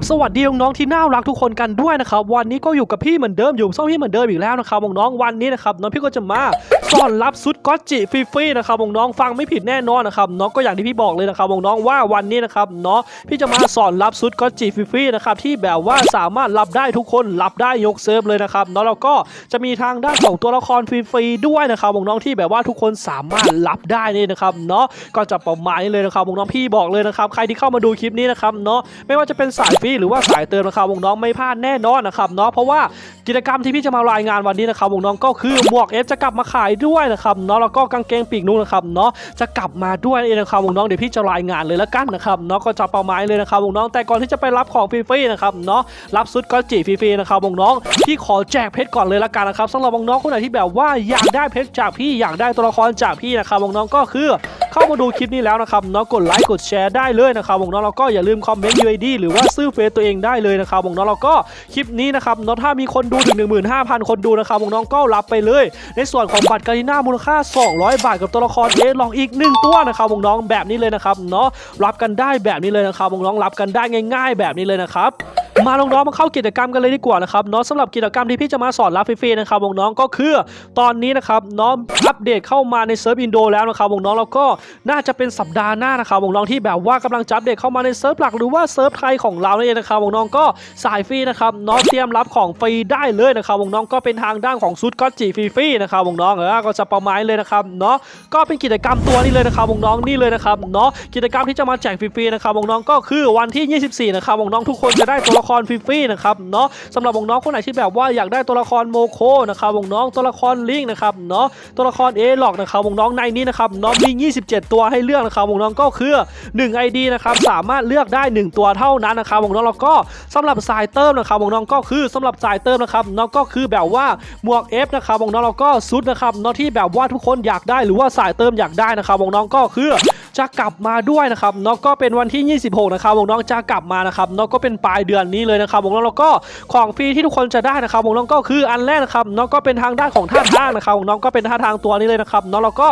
บสวัสดีน้องๆที่น่ารักทุกคนกันด้วยนะครับวันนี้ก็อยู่กับพี่เหมือนเดิมอยู่ช่องพี่เหมือนเดิมอีกแล้วนะครับน้องๆวันนี้นะครับน้องพี่ก็จะมาสอนรับซุดก็อจิฟรีๆนะครับน้องๆฟังไม่ผิดแน่นอนนะครับน้องก็อย่างที่พี่บอกเลยนะครับน้องๆว่าวันนี้นะครับเนาะพี่จะมาสอนรับซุดก็อจิฟรีๆนะครับที่แบบว่าสามารถรับได้ทุกคนรับได้ยกเซิร์ฟเลยนะครับเนาะแล้วก็จะมีทางด้านของตัวละครฟรีๆด้วยนะครับน้องๆที่แบบว่าทุกคนสามารถรับได้นี่นะครับเนาะก็จะประมาณนี้เลยนะครับน้องๆพี่บอกเลยนะครับใครที่เข้ามาดูคลิปนี้นะครับเนาะไม่ว่าจะเป็นสายฟรีหรือว่าสายเติมนะครับวงน้องไม่พลาดแน่นอนนะครับเนาะเพราะว่ากิจกรรมที่พี่จะมารายงานวันนี้นะครับวงน้องก็คือหมวกเอฟจะกลับมาขายด้วยนะครับเนาะแล้วก็กางเกงปีกนุ่งนะครับเนาะจะกลับมาด้วยนี่นะครับวงน้องเดี๋ยวพี่จะรายงานเลยละกันนะครับเนาะก็จะเประมาณนี้เลยนะครับวงน้องแต่ก่อนที่จะไปรับของฟรีๆนะครับเนาะรับซุดก็จีฟรีๆนะครับวงน้องพี่ขอแจกเพชรก่อนเลยละกันนะครับสำหรับวงน้องคนไหนที่แบบว่าอยากได้เพชรจากพี่อยากได้ตัวละครจากพี่นะครับวงน้องก็คือ เข้ามาดูคลิปนี้แล้วนะครับเนาะกดไลค์กดแชร์ได้เลยนะครับวงน้องๆแล้วก็อย่าลืมคอมเมนต์ UID หรือว่าซื้อเฟซตัวเองได้เลยนะครับวงน้องๆแล้วก็คลิปนี้นะครับเนาะถ้ามีคนดูถึง 15,000 คนดูนะครับวงน้องก็รับไปเลย ในส่วนของบัตรการิน่ามูลค่า 200 บาทกับตัวละครเอลองอีก 1 ตัวนะครับวงน้องแบบนี้เลยนะครับเนาะรับกันได้แบบนี้เลยนะครับวงน้องรับกันได้ง่าย ๆ แบบนี้เลยนะครับ มาน้องๆมาเข้ากิจกรรมกันเลยดีกว่านะครับเนาะสำหรับกิจกรรมที่พี่จะมาสอนรับฟรีๆนะครับวงน้องก็คือตอนนี้นะครับน้องอัปเดตเข้ามาในเซิร์ฟอินโดแล้วนะครับวงน้องแล้วก็น่าจะเป็นสัปดาห์หน้านะครับวงน้องที่แบบว่ากำลังจะอัปเดตเข้ามาในเซิร์ฟหลักหรือว่าเซิร์ฟไทยของเราเนั่นเองนะครับวงน้องก็สายฟรีนะครับน้องเตรียมรับของฟรีได้เลยนะครับวงน้องก็เป็นทางด้านของซุดก็จีฟรีๆนะครับวงน้องเออก็จะประมาณเลยนะครับเนาะก็เป็นกิจกรรมตัวนี้เลยนะครับวงน้องนี่เลยนะครับเนาะกิจกรรมที่จะมาแจกฟรีๆนะครับน้องก็คือวันที่ 24นะครับน้องทุกคนจะได้ตัวละครฟรีๆนะครับเนาะสำหรับน้องคนไหนที่แบบว่าอยากได้ตัวละครโมโคนะครับน้องตัวละครลิงนะครับเนาะตัวละครเอหลอกนะครับน้องในนี้นะครับน้องมี 27 ตัวให้เลือกนะครับน้องก็คือ 1 ID นะครับสามารถเลือกได้ 1 ตัวเท่านั้นนะครับน้องแล้วก็สำหรับสายเติมนะครับน้องก็คือสำหรับสายเติมนะครับน้องก็คือแบบว่าหมวก F นะครับน้องแล้วก็ซุดนะครับเนาะที่แบบว่าทุกคนอยากได้หรือว่าสายเติมอยากได้นะครับน้องก็คือ จะกลับมาด้วยนะครับเนาะก็เป็นวันที่ 26 นะครับวงน้องจะกลับมานะครับเนาะก็เป็นปลายเดือนนี้เลยนะครับวงน้องแล้วก็ของฟรีที่ทุกคนจะได้นะครับวงน้องก็คืออันแรกนะครับเนาะก็เป็นทางด้านของท่าทางนะครับวงน้องก็เป็นท่าทางตัวนี้เลยนะครับเนาะแล้วก็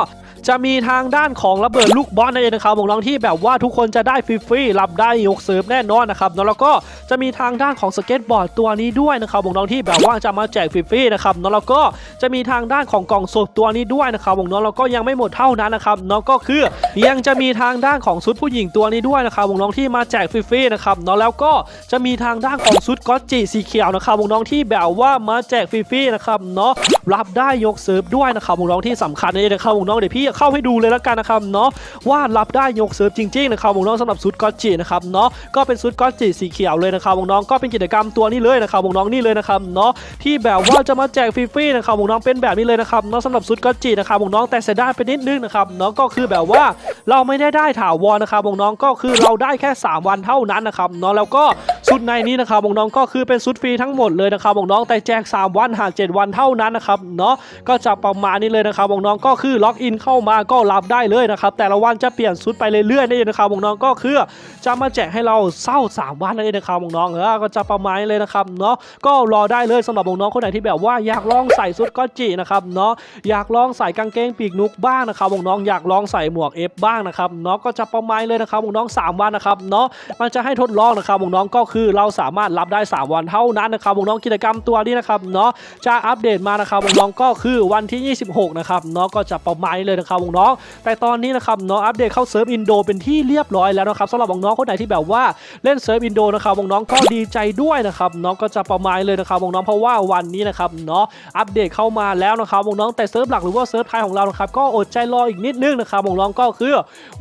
จะมีทางด้านของระเบิดลูกบอลนั่นเองนะครับน้องที่แบบว่าทุกคนจะได้ฟรีๆรับได้ยกเซิร์ฟแน่นอนนะครับแล้วก็จะมีทางด้านของสเก็ตบอร์ดตัวนี้ด้วยนะครับน้องที่แบบว่าจะมาแจกฟรีๆนะครับแล้วก็จะมีทางด้านของกล่องศพตัวนี้ด้วยนะครับน้องแล้วก็ยังไม่หมดเท่านั้นนะครับน้องก็คือยังจะมีทางด้านของชุดผู้หญิงตัวนี้ด้วยนะครับน้องที่มาแจกฟรีๆนะครับเนาะแล้วก็จะมีทางด้านของชุดก็จิสีเขียวนะครับน้องที่แบบว่ามาแจกฟรีๆนะครับเนาะรับได้ยกเซิร์ฟด้วยนะครับน้องที่สำคัญเลยนะครับน้องเดี๋ยวพี่เข้าให้ดูเลยแล้วกันนะครับเนาะว่ารับได้ยกเซิร์ฟจริงๆนะครับวงน้องสำหรับชุดก็อจินะครับเนาะก็เป็นชุดก็อจิสีเขียวเลยนะครับวงน้องก็เป็นกิจกรรมตัวนี้เลยนะครับวงน้องนี่เลยนะครับเนาะที่แบบว่าจะมาแจกฟรีๆนะครับวงน้องเป็นแบบนี้เลยนะครับเนาะสำหรับชุดก็อจินะครับวงน้องแต่เสียดายไปนิดนึงนะครับเนาะก็คือแบบว่าเราไม่ได้ได้ถาวรนะครับวงน้องก็คือเราได้แค่ 3 วันเท่านั้นนะครับเนาะแล้วก็ ชุดในนี้นะครับน้องๆก็คือเป็นชุดฟรีทั้งหมดเลยนะครับน้องๆแต่แจก 3 วันหาก7วันเท่านั้นนะครับเนาะก็จะประมาณนี้เลยนะครับน้องๆก็คือล็อกอินเข้ามาก็รับได้เลยนะครับแต่ละวันจะเปลี่ยนชุดไปเรื่อยๆนี่นะครับน้องๆก็คือจะมาแจกให้เราเศร้า 3 วันนั่นเองนะครับน้องๆเออก็จะประมาณนี้เลยนะครับเนาะก็รอได้เลยสำหรับน้องๆคนไหนที่แบบว่าอยากลองใส่ชุดก็จินะครับเนาะอยากลองใส่กางเกงปีกนุกบ้างนะครับน้องๆอยากลองใส่หมวกเอฟบ้างนะครับเนาะก็จะประมาณเลยนะครับน้องๆ3วันนะครับเนาะมันจะให้ทดลองนะครับน้องๆก็คือเราสามารถรับได้ 3 วันเท่านั้นนะครับน้องกิจกรรมตัวนี้นะครับเนาะจะอัปเดตมานะครับน้องก็คือวันที่ 26 นะครับเนาะก็จะประมาณเลยนะครับน้องแต่ตอนนี้นะครับเนาะอัปเดตเข้าเซิร์ฟอินโดเป็นที่เรียบร้อยแล้วนะครับสำหรับน้องคนไหนที่แบบว่าเล่นเซิร์ฟอินโดนะครับน้องก็ดีใจด้วยนะครับเนาะก็จะประมาณเลยนะครับน้องเพราะว่าวันนี้นะครับเนาะอัปเดตเข้ามาแล้วนะครับน้องแต่เซิร์ฟหลักหรือว่าเซิร์ฟไทยของเรานะครับก็อดใจรออีกนิดนึงนะครับน้องก็คือ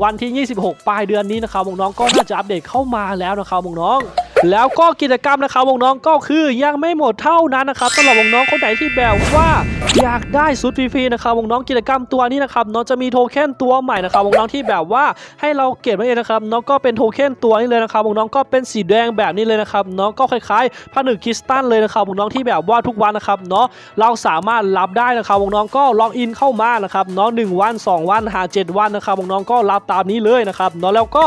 วันที่ 26 ปลายเดือนนี้นะครับน้องก็น่าจะอัปเดตเข้ามาแล้วนะครับน้อง แล้วก็กิจกรรมนะครับวงน้องก็คือยังไม่หมดเท่านั้นนะครับสำหรับน้องคนไหนที่แบบว่าอยากได้ซุดฟรีๆนะครับวงน้องกิจกรรมตัวนี้นะครับน้องจะมีโทเค็นตัวใหม่นะครับวงน้องที่แบบว่าให้เราเก็บไว้เองนะครับน้องก็เป็นโทเค็นตัวนี้เลยนะครับวงน้องก็เป็นสีแดงแบบนี้เลยนะครับน้องก็คล้ายๆผนึกคริสตัลเลยนะครับวงน้องที่แบบว่าทุกวันนะครับเนาะเราสามารถรับได้นะครับวงน้องก็ล็อกอินเข้ามานะครับเนาะหนึ่งวันสองวันหาเจ็ดวันนะครับวงน้องก็รับตามนี้เลยนะครับเนาะแล้วก็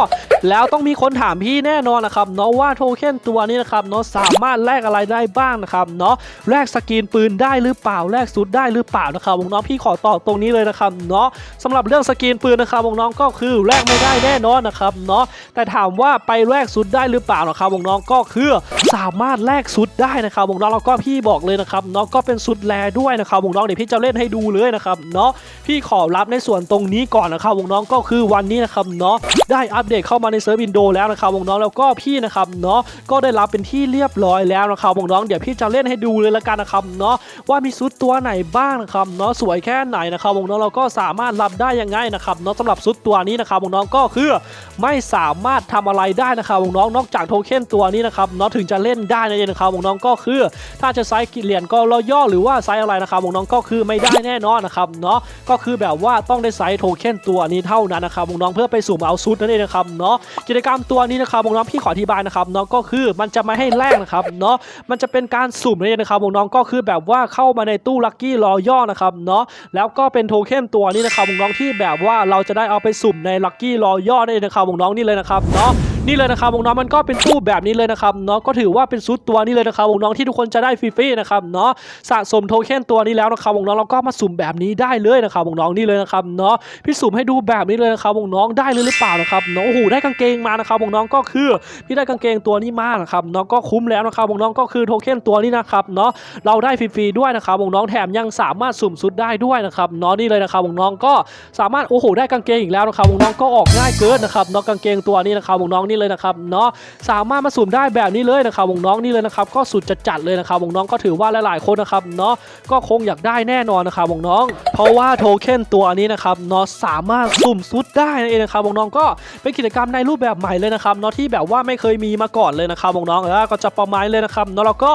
แล้วต้องมีคนถามพี่แน่นอนนะครับเนาะว่าโทเคนตัวนี้นะครับเนาะสามารถแลกอะไรได้บ้างนะครับเนาะแลกสกรีนปืนได้หรือเปล่าแลกซุดได้หรือเปล่านะครับวงน้องพี่ขอตอบตรงนี้เลยนะครับเนาะสำหรับเรื่องสกรีนปืนนะครับวงน้องก็คือแลกไม่ได้แน่นอนนะครับเนาะแต่ถามว่าไปแลกซุดได้หรือเปล่านะครับวงน้องก็คือสามารถแลกซุดได้นะครับวงน้องแล้วก็พี่บอกเลยนะครับเนาะก็เป็นซุดแลด้วยนะครับวงน้องเดี๋ยวพี่จะเล่นให้ดูเลยนะครับเนาะพี่ขอรับในส่วนตรงนี้ก่อนนะครับวงน้องก็คือวันนี้นะครับเนาะได้อัปเดตเข้ามาในเซิร์ฟวินโดแล้วนะครับวงน้องแล้วก็พี่นะครับเนาะก็ได้รับเป็นที่เรียบร้อยแล้วนะครับวงน้องเดี๋ยวพี่จะเล่นให้ดูเลยละกันนะครับเนาะว่ามีซุดตัวไหนบ้างนะครับเนาะสวยแค่ไหนนะครับวงน้องเราก็สามารถรับได้ยังไงนะครับเนาะสำหรับซุดตัวนี้นะครับวงน้องก็คือไม่สามารถทำอะไรได้นะครับวงน้องนอกจากโทเค็นตัวนี้นะครับเนาะถึงจะเล่นได้นั่นเองนะครับวงน้องก็คือ ถ้าจะไซส์เหรียญก็รอย่อหรือว่าไซส์อะไรนะครับวงน้องก็คือไม่ได้แน่นอนนะครับเนาะก็คือแบบว่าต้องได้ไซส์โทเค็นตัวนี้เท่านั้นนะครับน้องเพื่อไปสุ่มเอาซุดนั่นเองนะครับเนาะกิจกรรมตัวนี้นะครับวงน้องพี่ขออธิบายนะครับเนาะก็็คือมันจะไม่ให้แลกนะครับเนาะมันจะเป็นการสุ่มนั่นเองนะครับวงน้องก็คือแบบว่าเข้ามาในตู้ลัคกี้รอย่อนะครับเนาะแล้วก็เป็นโทเค็นตัวนี้นะครับวงน้องที่แบบว่าเราจะได้เอาไปสุ่มในลัคกี้รอย่อนั่นเองนะครับวงน้องนี่เลยนะครับเนาะ นี่เลยนะครับวงน้องมันก็เป็นตู้แบบนี้เลยนะครับเนาะก็ถือว่าเป็นซุดตัวนี้เลยนะครับวงน้องที่ทุกคนจะได้ฟรีๆนะครับเนาะสะสมโทเค็นตัวนี้แล้วนะครับวงน้องเราก็มาสุ่มแบบนี้ได้เลยนะครับวงน้องนี่เลยนะครับเนาะพี่สุ่มให้ดูแบบนี้เลยนะครับวงน้องได้เลยหรือเปล่านะครับเนาะโอ้โหได้กางเกงมานะครับวงน้องก็คือพี่ได้กางเกงตัวนี้มานะครับเนาะก็คุ้มแล้วนะครับวงน้องก็คือโทเค็นตัวนี้นะครับเนาะเราได้ฟรีๆด้วยนะครับวงน้องแถมยังสามารถสุ่มซุดได้ด้วยนะครับเนาะนี่เลยนะครับวงน้องก็สามารถโอ้โหได้กางเกงอีกแล้วนะครับวงน้องก็ออกง่ายเกินนะครับเนาะกางเกงตัวนี้นะครับวงน้องนี่เลยนะครับเนาะสามารถมาสุ่มได้แบบนี้เลยนะครับวงน้องนี่เลยนะครับก็สุดจะจัดเลยนะครับวงน้องก็ถือว่าหลายๆคนนะครับเนาะก็คงอยากได้แน่นอนนะครับวงน้อง เพราะว่าโทเค็นตัวนี้นะครับเนาะสามารถสุ่มซุดได้นั่นเองนะครับวงน้องก็เป็นกิจกรรมในรูปแบบใหม่เลยนะครับเนาะที่แบบว่าไม่เคยมีมาก่อนเลยนะครับวงน้องเออก็จะประมาณเลยนะครับเนาะแล้วก็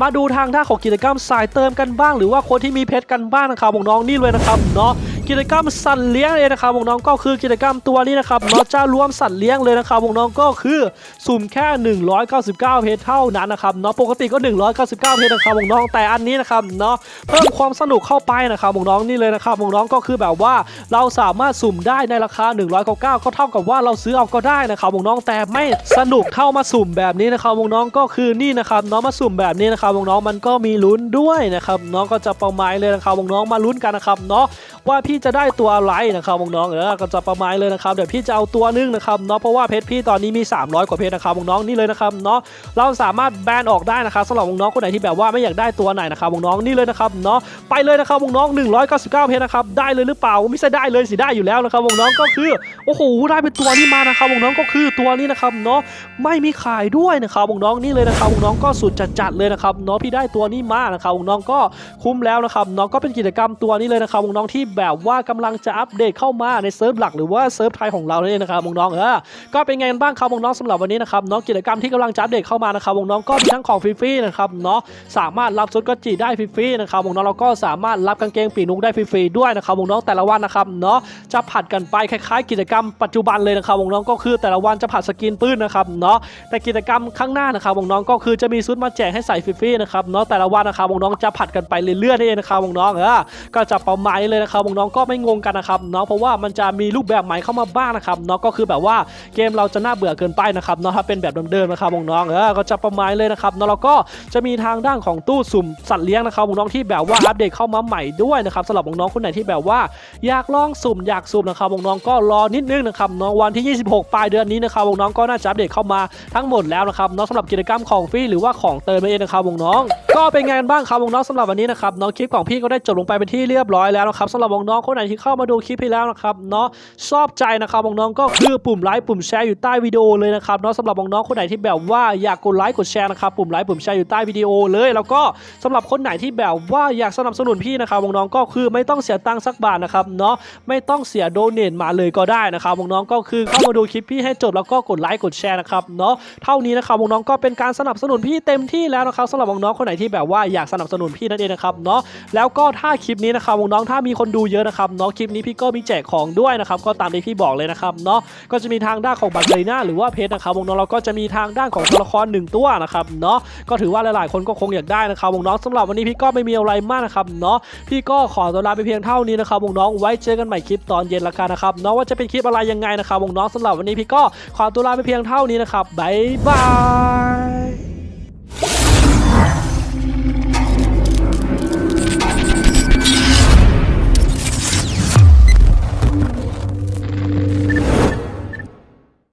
มาดูทางด้านของกิจกรรมสายเติมกันบ้าง หรือว่าคนที่มีเพชรกันบ้างนะครับวงน้องนี่เลยนะครับเนาะ กิจกรรมสัตว์เลี้ยงเลยนะครับวงน้องก็คือกิจกรรมตัวนี้นะครับเนาะจะรวมสัตว์เลี้ยงเลยนะครับวงน้องก็คือสุ่มแค่ 199 เพชรเท่านั้นนะครับเนาะปกติก็ 199 เพชรนะครับวงน้องแต่อันนี้นะครับเนาะเพิ่มความสนุกเข้าไปนะครับวงน้องนี่เลยนะครับวงน้องก็คือแบบว่าเราสามารถสุ่มได้ในราคา 199 ก็เท่ากับว่าเราซื้อเอาก็ได้นะครับวงน้องแต่ไม่สนุกเท่ามาสุ่มแบบนี้นะครับวงน้องก็คือนี่นะครับเนาะมาสุ่มแบบนี้นะครับวงน้องมันก็มีลุ้นด้วยนะครับเนาะก็จะประมาณเลยนะครับวงน้องมาลุ้นกันนะครับเนาะว่าพี่จะได้ตัวอะไรนะครับน้องๆเออก็จะประมาณเลยนะครับเดี๋ยวพี่จะเอาตัวนึงนะครับเนาะเพราะว่าเพชรพี่ตอนนี้มี 300 กว่าเพชรนะครับน้องๆนี่เลยนะครับเนาะเราสามารถแบนออกได้นะครับสำหรับน้องคนไหนที่แบบว่าไม่อยากได้ตัวไหนนะครับน้องนี่เลยนะครับเนาะไปเลยนะครับน้อง199 เพชรนะครับได้เลยหรือเปล่าไม่ใช่ได้เลยสิได้อยู่แล้วนะครับน้องก็คือโอ้โหได้เป็นตัวนี้มานะครับน้องก็คือตัวนี้นะครับเนาะไม่มีขายด้วยนะครับน้องนี่เลยนะครับน้องก็สุดจัดๆเลยนะครับเนาะพี่ได้ตัวนี้มานะครับน้องก็คุ้มแล้วนะครับเนาะก็เป็นกิจกรรมตัวนี้เลยนะครับน้องที่แบบว่ากำลังจะอัปเดตเข้ามาในเซิร์ฟหลักหรือว่าเซิร์ฟไทยของเราเนี่ยนะครับวงน้องเออก็เป็นไงกันบ้างครับวงน้องๆสำหรับวันนี้นะครับเนาะกิจกรรมที่กำลังจะอัปเดตเข้ามานะครับวงน้องก็มีทั้งของฟรีๆนะครับเนาะสามารถรับซุดกอจิได้ฟรีๆนะครับวงน้องเราก็สามารถรับกางเกงปีนุกได้ฟรีๆด้วยนะครับวงน้องแต่ละวันนะครับเนาะจะผัดกันไปคล้ายๆ กิจกรรมปัจจุบันเลยนะครับวงน้องก็คือแต่ละวันจะผัดสกินปืนนะครับเนาะแต่กิจกรรมข้างหน้านะครับวงน้องก็คือจะมีซุดมาแจกให้ใส่ฟรีๆนะครับเนาะแต่ละวันนะครับน้องจะผัดกันไปเรื่อยๆนี่นะครับน้องเออก็จะประมาณนี้เลยนะครับน้องก็ไม่งงกันนะครับเนาะเพราะว่ามันจะมีรูปแบบใหม่เข้ามาบ้างนะครับเนาะก็คือแบบว่าเกมเราจะน่าเบื่อเกินไปนะครับเนาะถ้าเป็นแบบเดิมๆนะครับน้องๆเออก็จะประมาณเลยนะครับเนาะแล้วก็จะมีทางด้านของตู้สุ่มสัตว์เลี้ยงนะครับน้องที่แบบว่าอัปเดตเข้ามาใหม่ด้วยนะครับสำหรับน้องๆคนไหนที่แบบว่า อยากลองสุ่มอยากสุ่มนะครับน้องๆก็รอนิดนึงนะครับเนาะวันที่ 26 ปลายเดือนนี้นะครับน้องก็น่าจะอัปเดตเข้ามาทั้งหมดแล้วนะครับเนาะสำหรับกิจกรรมของฟรีหรือว่าของเติมเองนะครับน้องก็เป็นไงกันบ้างครับน้องสำหรับวันนี้นะครับเนาะคลิปของพี่ก็ได้จบลงไปเป็นที่เรียบร้อยแล้วนะครับสำหรับน้องคนไหนที่เข้ามาดูคลิปพี่แล้วนะครับเนาะชอบใจนะครับน้องๆก็คือปุ่มไลค์ปุ่มแชร์อยู่ใต้วิดีโอเลยนะครับเนาะสำหรับน้องๆคนไหนที่แบบว่าอยากกดไลค์กดแชร์นะครับปุ่มไลค์ปุ่มแชร์อยู่ใต้วิดีโอเลย แล้วก็สำหรับคนไหนที่แบบว่าอยากสนับสนุนพี่นะครับน้องๆก็คือไม่ต้องเสียตังค์สักบาทนะครับเนาะไม่ต้องเสียโดเนทมาเลยก็ได้นะครับน้องๆก็คือเข้ามาดูคลิปพี่ให้จบแล้วก็กดไลค์กดแชร์นะครับเนาะเท่านี้นะครับน้องๆก็เป็นการสนับสนุนพี่เต็มที่แล้วนะครับสำหรับน้องๆคนไหนที่แบบว่าอยากสนับสนุนพี่นั่นเองนะครับเนาะแล้วก็ถ้าคลิปนี้นะครับน้องๆถ้ามีคนดูเยอะนะครับเนาะคลิปนี้พี่ก็มีแจกของด้วยนะครับก็ตามที่พี่บอกเลยนะครับเนาะก็จะมีทางด้านของบัตรไลน่าหรือว่าเพชรนะครับวงน้องเราก็จะมีทางด้านของตัวละครหนึ่งตัวนะครับเนาะก็ถือว่าหลายๆ คนก็คงอยากได้นะครับวงน้องสำหรับวันนี้พี่ก็ไม่มีอะไรมากนะครับเนาะพี่ก็ขอตัวลาไปเพียงเท่านี้นะครับวงน้องไว้เจอกันใหม่คลิปตอนเย็นละกันนะครับเนาะว่าจะเป็นคลิปอะไรยังไงนะครับวงน้องสำหรับวันนี้พี่ก็ขอตัวลาไปเพียงเท่านี้นะครับบ๊ายบาย